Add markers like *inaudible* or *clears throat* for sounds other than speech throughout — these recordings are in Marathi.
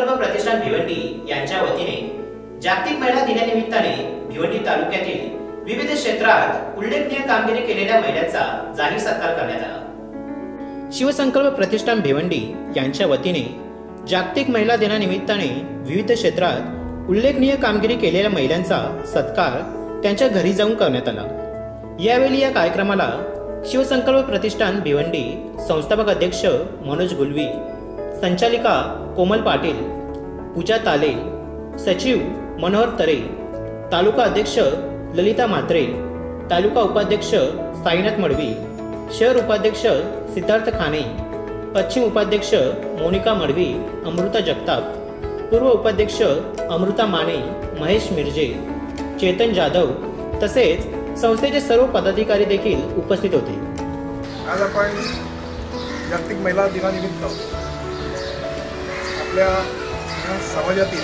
शिवसंकल्प प्रतिष्ठान भिवंडी यांच्या वतीने जागतिक महिला दिनानिमित्ताने भिवंडी तालुक्यातील विविध क्षेत्रात उल्लेखनीय कामगिरी केलेल्या महिलांचा जाहीर सत्कार करण्यात आला. शिवसंकल्प प्रतिष्ठान भिवंडी यांच्या वतीने जागतिक महिला दिनानिमित्ताने विविध क्षेत्रात उल्लेखनीय कामगिरी केलेल्या महिलांचा सत्कार त्यांच्या घरी जाऊन करण्यात आला. यावेळी या कार्यक्रमाला शिवसंकल्प प्रतिष्ठान भिवंडी संस्थापक अध्यक्ष मनोज गुलवी संचालिका कोमल पाटील पूजा ताले सचिव मनोहर तरे तालुका अध्यक्ष ललिता म्हात्रे तालुका उपाध्यक्ष साईनाथ मडवी शहर उपाध्यक्ष सिद्धार्थ खाने पश्चिम उपाध्यक्ष मोनिका मडवी अमृता जगताप पूर्व उपाध्यक्ष अमृता माने महेश मिर्जे चेतन जाधव तसेच संस्थेचे सर्व पदाधिकारी देखील उपस्थित होते. आज आपण जागतिक महिला दिनानिमित्त आपल्या समाजातील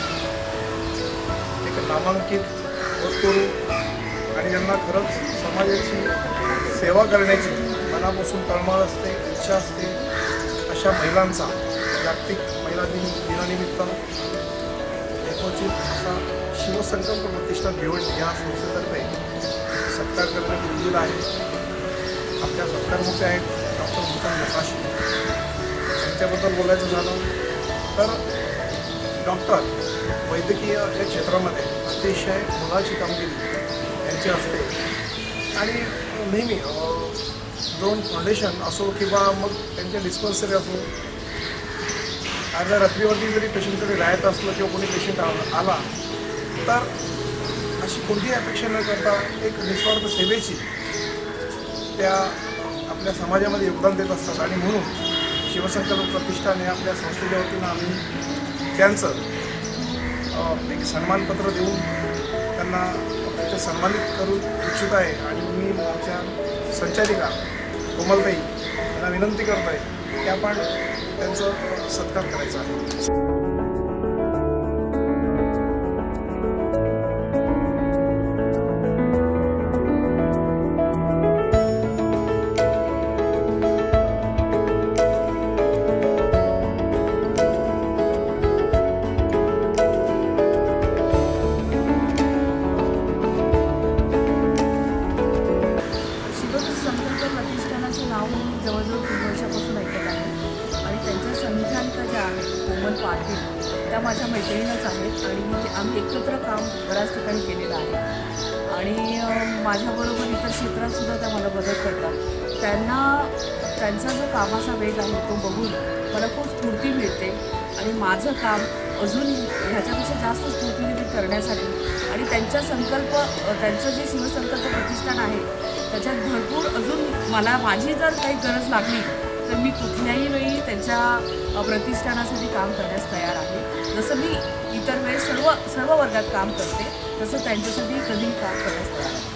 एक नामांकित वस्तू आणि ज्यांना खरंच समाजाची सेवा करण्याची मनापासून तळमळ असते इच्छा असते अशा महिलांचा जागतिक महिला दिन दिनानिमित्त एकोचित असा शिवसंकल्प प्रतिष्ठान भिवंडी या संस्थेतर्फे सत्कार करण्यात येलेला आहे. आपल्या सत्कारमुखे आहेत डॉक्टर भूषण नकाशी त्यांच्याबद्दल बोलायचं झालं. तर डॉक्टर वैद्यकीय या क्षेत्रामध्ये अतिशय मुलाची कामगिरी यांची असते. आणि नेहमी दोन फाउंडेशन असो किंवा मग त्यांच्या डिस्पन्सरी असो अर्ध्या रात्रीवरती जरी पेशंटकडे राहत असलं किंवा कोणी पेशंट आला तर अशी कोणतीही अपेक्षा न करता एक निस्वार्थ सेवेची त्या आपल्या समाजामध्ये योगदान देत असतात. आणि म्हणून शिवसंकल्प प्रतिष्ठान हे आपल्या संस्थेच्या वतीनं आम्ही त्यांचं एक सन्मानपत्र देऊन त्यांना ते सन्मानित करू इच्छित आहे आणि मी माझ्या संचालिका कोमलताई यांना विनंती करत आहे की आपण त्यांचं सत्कार करायचा आहे. बऱ्याच ठिकाणी केलेलं आहे. आणि माझ्याबरोबर इतर क्षेत्रातसुद्धा त्या मला मदत करतात. त्यांना त्यांचा जो कामाचा वेग आहे तो बघून मला खूप स्फूर्ती मिळते. आणि माझं काम अजून ह्याच्यापेक्षा जास्त स्फूर्तीने करण्यासाठी आणि त्यांचा संकल्प त्यांचं जे शिवसंकल्प प्रतिष्ठान आहे त्याच्यात भरपूर अजून मला माझी जर काही गरज लागली तर मी कुठल्याही वेळी त्यांच्या प्रतिष्ठानासाठी काम करण्यास तयार आहे. जसं मी इतर वेळेस सर्व सर्व वर्गात काम करते तसं त्यांच्यासाठी कधीही काम करण्यास तयार आहे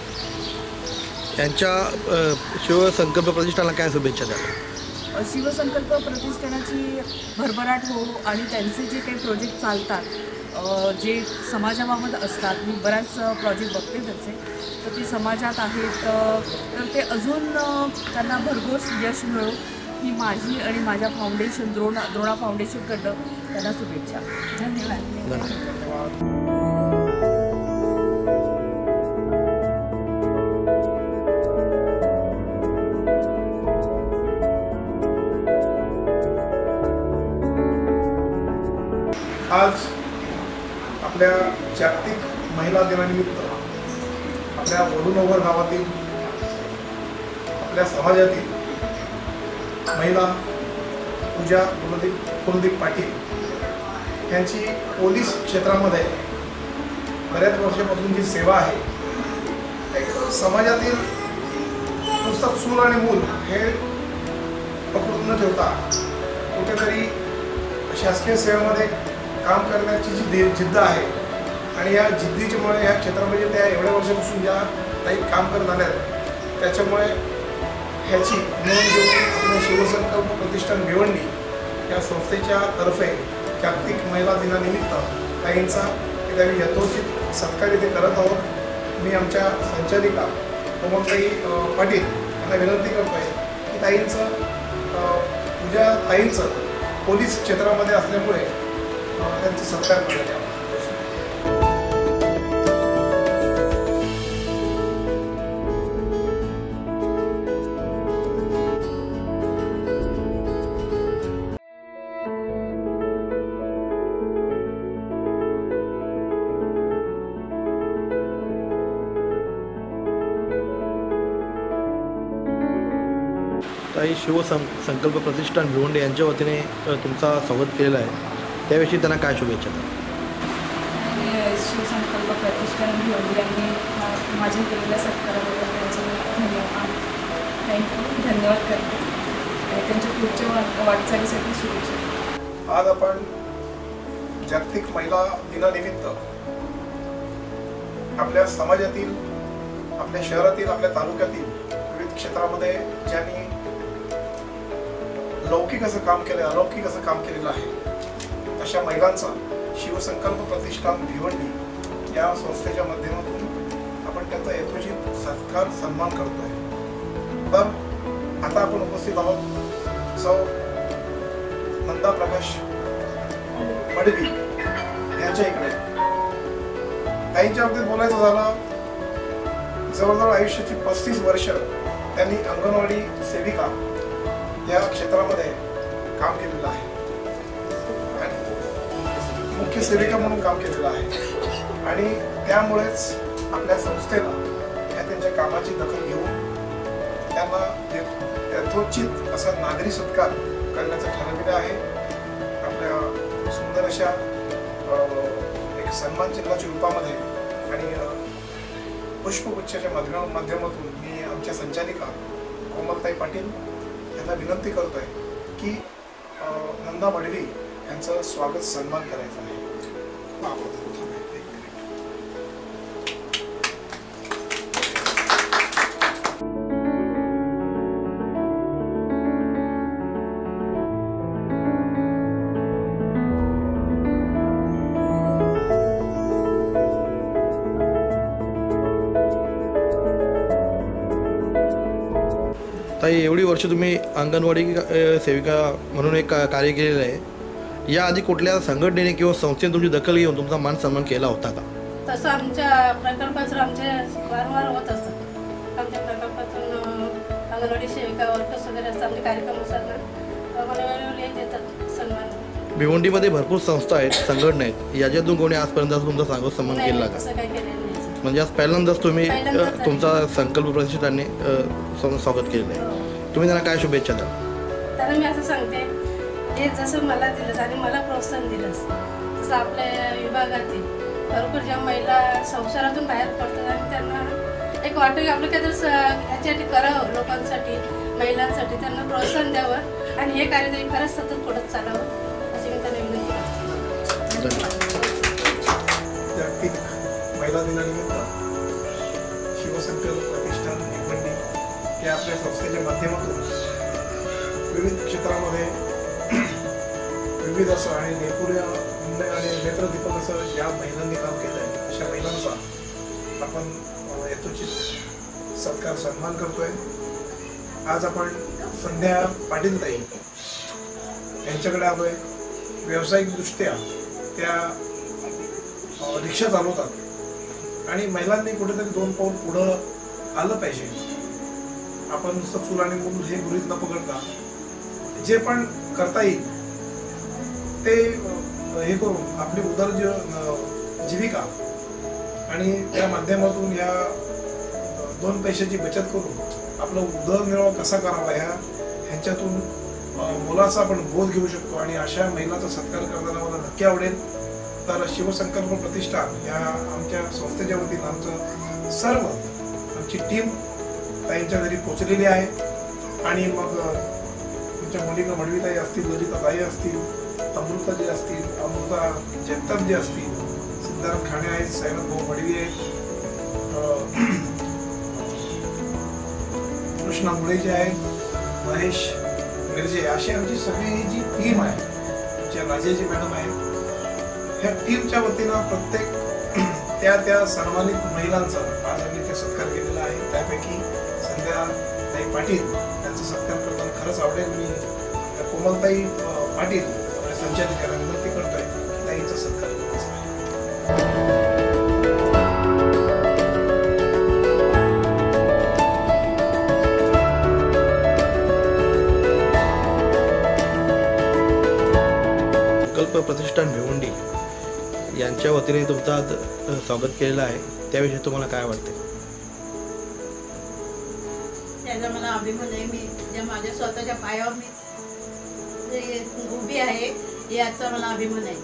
यांच्या अ, शिवसंकल्प प्रतिष्ठानाला काय शुभेच्छा द्या शिवसंकल्प प्रतिष्ठानाची भरभराट हो आणि त्यांचे जे काही प्रोजेक्ट चालतात अ, जे समाजाबाबत असतात मी बऱ्याच प्रोजेक्ट बघते त्याचे. तर ते समाजात आहेत अ, तर ते अजून अ, त्यांना भरघोस यश मिळो ही माझी आणि माझ्या फाउंडेशन द्रोणा द्रोणा फाउंडेशनकडनं त्यांना शुभेच्छा. धन्यवाद. धन्यवाद आज आपल्या जागतिक महिला दिनानिमित्त आपल्या वडूनोवर गावातील आपल्या समाजातील महिला पूजा कुलदीप कुलदीप पाटील त्यांची पोलीस क्षेत्रामध्ये बऱ्याच वर्षापासून जी सेवा आहे एक समाजातील नुसतं चूल आणि मूल हे पकडून न ठेवता कुठेतरी शासकीय सेवेमध्ये काम करण्याची जी दे जिद्द आहे आणि या जिद्दीच्यामुळे या क्षेत्रामध्ये त्या एवढ्या वर्षापासून ज्या काही काम करत आल्या आहेत त्याच्यामुळे ह्याची नोंद घेऊन आपलं शिवसंकल्प प्रतिष्ठान भिवंडी या संस्थेच्या तर्फे जागतिक महिला दिनानिमित्त काहींचा एक आम्ही यथोचित सत्कार इथे करत आहोत. मी आमच्या संचालिका कोमलताई पाटील यांना विनंती करतो आहे की ताईंचं तुझ्या पूजा ताईंचं पोलीस क्षेत्रामध्ये असल्यामुळे त्यांचा सत्कार करण्यात यावा. ताई शिवसं संकल्प प्रतिष्ठान भिवंडी यांच्या वतीने तुमचा स्वागत केलेलं आहे. त्याविषयी त्यांना काय शुभेच्छा शिवसंकल्प प्रतिष्ठान घेऊन यांनी माझ्या केलेल्या सत्काराबद्दल त्यांचे धन्यवाद थँक्यू धन्यवाद करते. आणि त्यांच्या पुढच्या वाटचालीसाठी शुभेच्छा. आज आपण जागतिक महिला दिनानिमित्त आपल्या समाजातील आपल्या शहरातील आपल्या तालुक्यातील विविध क्षेत्रामध्ये ज्यांनी लौकिक असं काम केलं अलौकिक असं काम केलेलं आहे. अशा महिलांचा शिवसंकल्प प्रतिष्ठान भिवंडी या संस्थेच्या माध्यमातून आपण त्यांचा यथोचित सत्कार सन्मान करतोय. तर आता आपण उपस्थित आहोत सौ नंदा प्रकाश मडवी यांच्या इकडे. ताईंच्या बाबतीत बोलायचं झालं जवळजवळ आयुष्याची पस्तीस वर्ष त्यांनी अंगणवाडी सेविका या क्षेत्रामध्ये काम केलेलं आहे. आणि मुख्य सेविका म्हणून काम केलेलं आहे. आणि त्यामुळेच आपल्या संस्थेला या त्यांच्या कामाची दखल घेऊन त्यांना यथोचित असा नागरी सत्कार करण्याचं ठरविलं आहे. आपल्या सुंदर अशा एक सन्मान चिन्हाच्या रूपामध्ये आणि पुष्पगुच्छाच्या माध्यमा माध्यमातून मी आमच्या संचालिका कोमलताई पाटील त्यांना विनंती करतो आहे की नंदा मडवी यांचं स्वागत सन्मान करायचं आहे. ताई एवढी वर्ष तुम्ही अंगणवाडी सेविका म्हणून एक का- कार्य केलेलं आहे. याआधी कुठल्या संघटनेने किंवा संस्थेने तुमची दखल घेऊन तुमचा मान सन्मान केला होता का? तसं आमच्या प्रकल्पाचं आमचे वारंवार होत असतं. आमच्या प्रकल्पातून अंगणवाडी सेविका वर्कर्स वगैरे असतात आमचे कार्यक्रम असतात ना. आम्हाला वेळोवेळी देतात सन्मान. भिवंडीमध्ये भरपूर संस्था आहेत संघटना आहेत. याच्यातून कोणी आजपर्यंत तुमचा सांगत सन्मान केला का? तसं काही केलेलं नाही. म्हणजे आज पहिल्यांदाच तुम्ही. तुमचा संकल्प सम- स्वागत केलेलं आहे हो. तुम्ही त्यांना काय शुभेच्छा द्याल? त्यांना मी असं सांगते हे जसं मला दिलंस आणि मला प्रोत्साहन दिलंस तसं आपल्या विभागातील भरपूर ज्या महिला संसारातून बाहेर पडतात आणि त्यांना एक वाटतं की आपलं काहीतरी स- ह्याच्यासाठी करावं लोकांसाठी महिलांसाठी त्यांना प्रोत्साहन द्यावं आणि हे कार्य तरी खरंच सतत पुढत चालावं अशी मी त्यांना विनंती करते. जागतिक महिला दिनानिमित्त हे आपल्या संस्थेच्या माध्यमातून विविध क्षेत्रामध्ये विविध असं आणि नेपुर्य आणि नेत्रदीपक असं ज्या महिलांनी काम केलं आहे अशा महिलांचा आपण यथोचित सत्कार सन्मान करतोय आज आपण संध्या पाटील ताई यांच्याकडे आहे व्यावसायिकदृष्ट्या त्या रिक्षा चालवतात आणि महिलांनी कुठेतरी दोन पाऊल पुढं आलं पाहिजे आपण नुसतं चूल आणि मूल हे गृहित न पकडता जे पण करता येईल ते हे करून आपली उदर जीविका आणि त्या माध्यमातून या दोन पैशाची बचत करून आपला उदरनिर्वाह कसा करावा ह्या ह्यांच्यातून मुलाचा आपण बोध घेऊ शकतो आणि अशा महिलाचा सत्कार करताना मला नक्की आवडेल. तर शिवसंकल्प प्रतिष्ठान या आमच्या संस्थेच्या वतीनं आमचं सर्व आमची टीम ताईंच्या घरी पोचलेली आहे. आणि मग तुमच्या मुलीका मडवीताई असतील ललिता ताई असतील अमृताजी असतील अमृता जगताप असतील सिद्धार्थ खाणे आहेत साईनाथ भाऊ मडवी आहेत कृष्णा मुळे जे आहेत महेश मिरजे अशी आमची सगळी जी टीम आहे आमच्या राजेजी मॅडम आहेत ह्या टीमच्या वतीनं प्रत्येक *clears throat* त्या त्या सन्मानित महिलांचा आज आम्ही ते सत्कार केलेला आहे. त्यापैकी कोमलताई पाटील त्यांचं सत्कार करताना खरंच आवडेल. मी कोमलताई पाटील संचालिकाला विनंती करतोय. ताईचा सत्कार करायचा प्रतिष्ठान भिवंडी यांच्या वतीने तुमचा स्वागत केलेलं आहे. त्याविषयी तुम्हाला काय वाटते त्याचा मला अभिमान आहे. मी ज्या माझ्या स्वतःच्या पायावर मी उभी आहे याचा मला अभिमान आहे.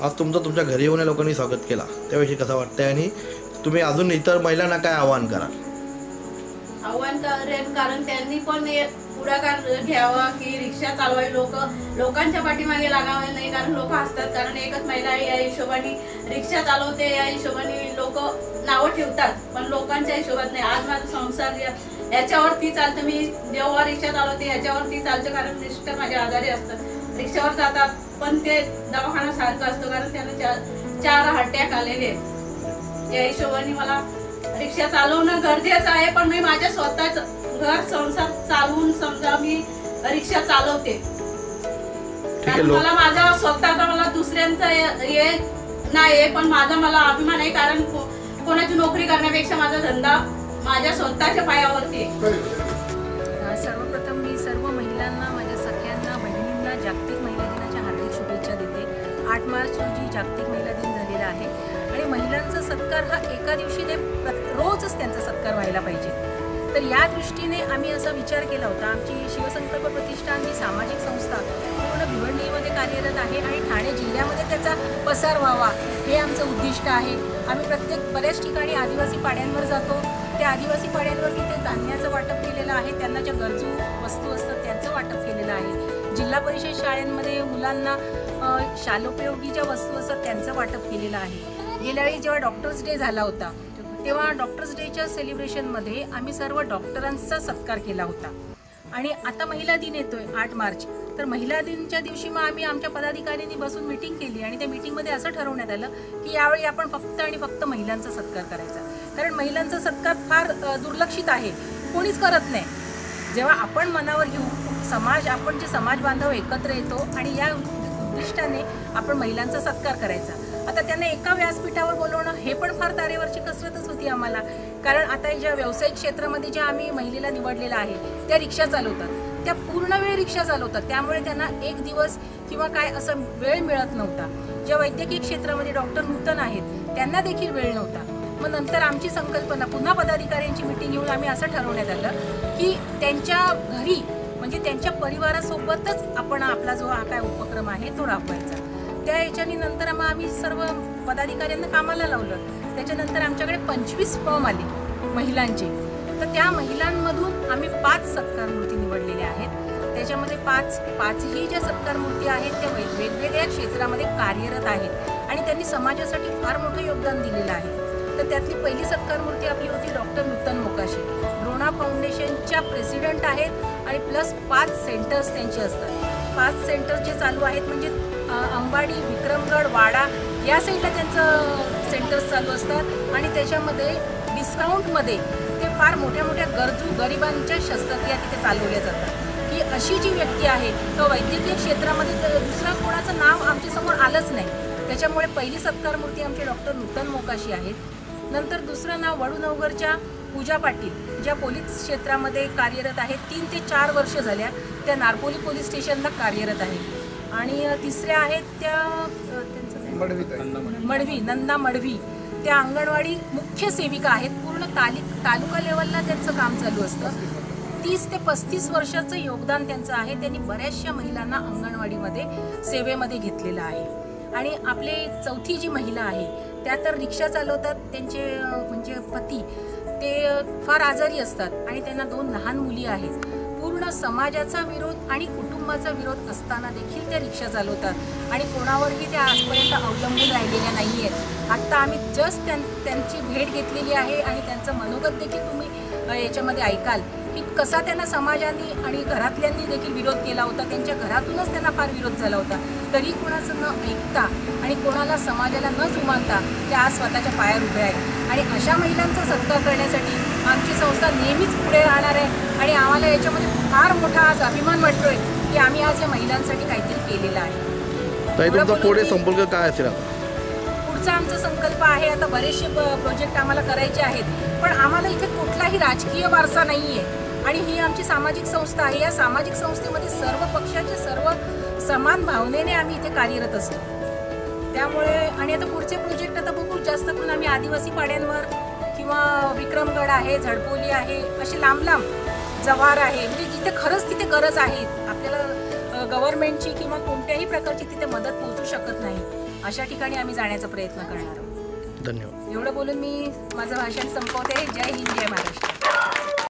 आज तुमचं तुमच्या घरी येऊन या लोकांनी स्वागत केला. त्याविषयी कसं वाटतंय? आणि तुम्ही अजून इतर महिलांना काय आवाहन कराल? आव्हान कारण त्यांनी पण पुढाकार घ्यावा की रिक्षा चालवावी? लोक लोकांच्या पाठीमागे लागावे नाही कारण लोक हसतात. कारण एकच महिला आहे या हिशोबाने रिक्षा चालवते या हिशोबाने लोक नावं ठेवतात. पण लोकांच्या हिशोबात नाही. आज माझा संसार याच्यावर याच्यावरती चालतं. मी जेव्हा रिक्षा चालवते याच्यावरती चालतं. कारण मिस्टर माझ्या आजारी असतात. रिक्षावर जातात पण ते दवाखाना सारखं असतं. कारण त्यांना चार चार हट्ट्याक आलेले आहेत. या हिशोबाने मला रिक्षा चालवणं गरजेचं आहे पण मी माझ्या स्वतःच घर संसार चालवून समजा मी रिक्षा चालवते. कारण मला माझा स्वतःचा मला दुसऱ्यांचा हे हे नाही पण माझा मला अभिमान आहे कारण को- कोणाची नोकरी करण्यापेक्षा माझा धंदा माझ्या स्वतःच्या पायावरती आहे. अ, सर्वप्रथम मी सर्व महिलांना माझ्या सख्यांना बहिणींना जागतिक महिला दिनाच्या हार्दिक शुभेच्छा देते. आठ मार्च रोजी जागतिक महिला दिन झालेला आहे. आणि महिलांचा सत्कार हा एका दिवशी नाही प्रत- रोजच त्यांचा सत्कार व्हायला पाहिजे. तर या दृष्टीने आम्ही असा विचार केला होता. आमची शिवसंकल्प प्रतिष्ठान ही सामाजिक संस्था पूर्ण भिवंडीमध्ये कार्यरत आहे आणि ठाणे जिल्ह्यामध्ये त्याचा पसार व्हावा हे आमचं उद्दिष्ट आहे. आम्ही प्रत्येक बऱ्याच ठिकाणी आदिवासी पाड्यांवर जातो. त्या आदिवासी पाड्यांवर तिथे धान्याचं वाटप केलेलं आहे. त्यांना ज्या गरजू वस्तू असतात त्यांचं वाटप केलेलं आहे. जिल्हा परिषद शाळांमध्ये मुलांना शालोपयोगी ज्या वस्तू असतात त्यांचं वाटप केलेलं आहे. गेल्यावेळी जेव्हा डॉक्टर्स डे झाला होता तेव्हा डॉक्टर्स डेच्या सेलिब्रेशनमध्ये आम्ही सर्व डॉक्टरांचा सत्कार केला होता. आणि आता महिला दिन येतोय आठ मार्च. तर महिला दिनच्या दिवशी मग आम्ही आमच्या पदाधिकाऱ्यांनी बसून मिटिंग केली आणि त्या मिटिंगमध्ये असं ठरवण्यात आलं की यावेळी आपण फक्त आणि फक्त महिलांचा सत्कार करायचा. कारण महिलांचा सत्कार फार दुर्लक्षित आहे. कोणीच करत नाही. जेव्हा आपण मनावर घेऊ समाज आपण जे समाज बांधव एकत्र येतो आणि या उद्दिष्टाने आपण महिलांचा सत्कार करायचा. आता त्यांना एका व्यासपीठावर बोलवणं हे पण फार तारेवरची कसरतच होती आम्हाला. कारण आता ज्या व्यावसायिक क्षेत्रामध्ये ज्या आम्ही महिलेला निवडलेल्या आहे त्या रिक्षा चालवतात. त्या पूर्ण वेळ रिक्षा चालवतात. त्यामुळे त्यांना एक दिवस किंवा काय असं वेळ मिळत नव्हता. ज्या वैद्यकीय क्षेत्रामध्ये डॉक्टर नूतन आहेत त्यांना देखील वेळ नव्हता. मग नंतर आमची संकल्पना पुन्हा पदाधिकाऱ्यांची मिटिंग घेऊन आम्ही असं ठरवण्यात आलं की त्यांच्या घरी म्हणजे त्यांच्या परिवारासोबतच आपण आपला जो हा काय उपक्रम आहे तो राबवायचा. त्या याच्यानी नंतर मग आम्ही सर्व पदाधिकाऱ्यांना कामाला लावलं. त्याच्यानंतर आमच्याकडे पंचवीस फॉर्म आले महिलांचे. तर त्या महिलांमधून आम्ही पाच सत्कार मूर्ती निवडलेल्या आहेत. त्याच्यामध्ये पाच पाचही ज्या सत्कार मूर्ती आहेत त्या वेग- वेगवेगळ्या क्षेत्रामध्ये कार्यरत आहेत आणि त्यांनी समाजासाठी फार मोठं योगदान दिलेलं आहे. तर त्यातली पहिली सत्कार मूर्ती आपली होती डॉक्टर नूतन मोकाशी. द्रोणा फाउंडेशनच्या प्रेसिडेंट आहेत आणि प्लस पाच सेंटर्स त्यांचे असतात. पाच सेंटर्स जे चालू आहेत म्हणजे अंबाडी विक्रमगड वाडा या साईडला त्यांचं सेंटर्स चालू असतात. आणि त्याच्यामध्ये डिस्काउंटमध्ये ते फार मोठ्या मोठ्या गरजू गरिबांच्या शस्त्रक्रिया तिथे चालवल्या जातात. ही अशी जी व्यक्ती आहे तो वैद्यकीय क्षेत्रामध्ये तर दुसरा कोणाचं नाव आमच्यासमोर आलंच नाही. त्याच्यामुळे पहिली सत्कार मूर्ती आमचे डॉक्टर नूतन मोकाशी आहेत. नंतर दुसरं नाव वडूनवगरच्या पूजा पाटील ज्या पोलीस क्षेत्रामध्ये कार्यरत आहेत. तीन ते चार वर्ष झाल्या त्या नारपोली पोलीस स्टेशनला कार्यरत आहेत. आणि तिसऱ्या आहेत त्या त्यांचं मडवी नंदा मडवी. त्या अंगणवाडी मुख्य सेविका आहेत. पूर्ण ताली तालुका लेवलला त्यांचं काम चालू असतं. तीस ते पस्तीस वर्षाचं योगदान त्यांचं आहे. त्यांनी बऱ्याचशा महिलांना अंगणवाडीमध्ये सेवेमध्ये घेतलेलं आहे. आणि आपले चौथी जी महिला आहे त्या तर रिक्षा चालवतात. त्यांचे म्हणजे पती ते फार आजारी असतात. आणि त्यांना दोन लहान मुली आहेत. पूर्ण समाजाचा विरोध आणि कुटुंबाचा विरोध असताना देखील त्या रिक्षा चालवतात आणि कोणावरही त्या आजपर्यंत अवलंबून राहिलेल्या नाही आहेत आत्ता आम्ही जस्ट त्यां त्यांची भेट घेतलेली आहे आणि त्यांचं मनोगत देखील तुम्ही याच्यामध्ये ऐकाल की कसा त्यांना समाजाने आणि घरातल्यांनी देखील विरोध केला होता. त्यांच्या घरातूनच त्यांना फार विरोध झाला होता. तरी कोणाचं न ऐकता आणि कोणाला समाजाला न जुमानता त्या आज स्वतःच्या पायावर उभ्या आहेत. आणि अशा महिलांचा सत्कार करण्यासाठी आमची संस्था नेहमीच पुढे राहणार आहे. आणि आम्हाला याच्यामध्ये फार मोठा आज अभिमान वाटतोय. की आम्ही आज या महिलांसाठी काहीतरी केलेलं आहे. ताई तुमचा पुढे संपर्क काय असेल पुढचा आमचा संकल्प आहे आता बरेचसे प्रोजेक्ट आम्हाला करायचे आहेत. पण आम्हाला इथे कुठलाही राजकीय वारसा नाही आहे आणि ही आमची सामाजिक संस्था आहे. या सामाजिक संस्थेमध्ये सर्व पक्षाचे सर्व समान भावनेने आम्ही इथे कार्यरत असतो. त्यामुळे आणि आता पुढचे प्रोजेक्ट आता बघू जास्त करून आम्ही आदिवासी पाड्यांवर किंवा विक्रमगड आहे झडपोली आहे असे लांब लांब जव्हार आहे. म्हणजे जिथे खरंच तिथे गरज आहे. आपल्याला गव्हर्नमेंटची किंवा कोणत्याही प्रकारची तिथे मदत पोहोचू शकत नाही. अशा ठिकाणी आम्ही जाण्याचा प्रयत्न करणार आहोत. धन्यवाद. एवढं बोलून मी माझं भाषण संपवते. जय हिंद जय महाराष्ट्र.